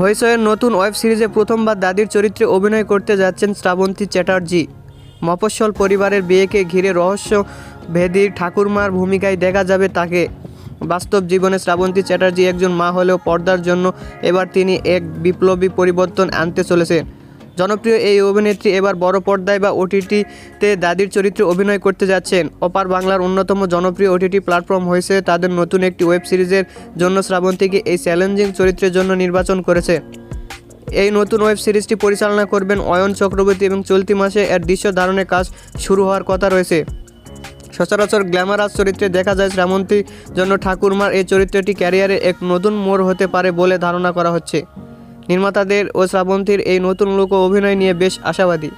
হইসয়ের নতুন ওয়েব সিরিজে প্রথমবার দাদির চরিত্রে অভিনয় করতে যাচ্ছেন শ্রাবন্তী চ্যাটার্জি। মফস্বল পরিবারের বিয়েকে ঘিরে রহস্য ভেদির ঠাকুরমার ভূমিকায় দেখা যাবে তাকে। বাস্তব জীবনে শ্রাবন্তী চ্যাটার্জি একজন মা হলেও পর্দার জন্য এবার তিনি এক বিপ্লবী পরিবর্তন আনতে চলেছেন। জনপ্রিয় এই অভিনেত্রী এবার বড় পর্দায় বা ওটিটিতে দাদির চরিত্রে অভিনয় করতে যাচ্ছেন। অপার বাংলার অন্যতম জনপ্রিয় ওটিটি প্ল্যাটফর্ম হয়েছে তাদের নতুন একটি ওয়েব সিরিজের জন্য শ্রাবন্তীকে এই চ্যালেঞ্জিং চরিত্রের জন্য নির্বাচন করেছে। এই নতুন ওয়েব সিরিজটি পরিচালনা করবেন অয়ন চক্রবর্তী এবং চলতি মাসে এর দৃশ্য ধারণের কাজ শুরু হওয়ার কথা রয়েছে। সচরাচর গ্ল্যামারাস চরিত্রে দেখা যায় শ্রাবন্তীর জন্য ঠাকুরমার এই চরিত্রটি ক্যারিয়ারে এক নতুন মোড় হতে পারে বলে ধারণা করা হচ্ছে। নির্মাতাদের ও শ্রাবন্তীর এই নতুন লোক অভিনয় নিয়ে বেশ আশাবাদী।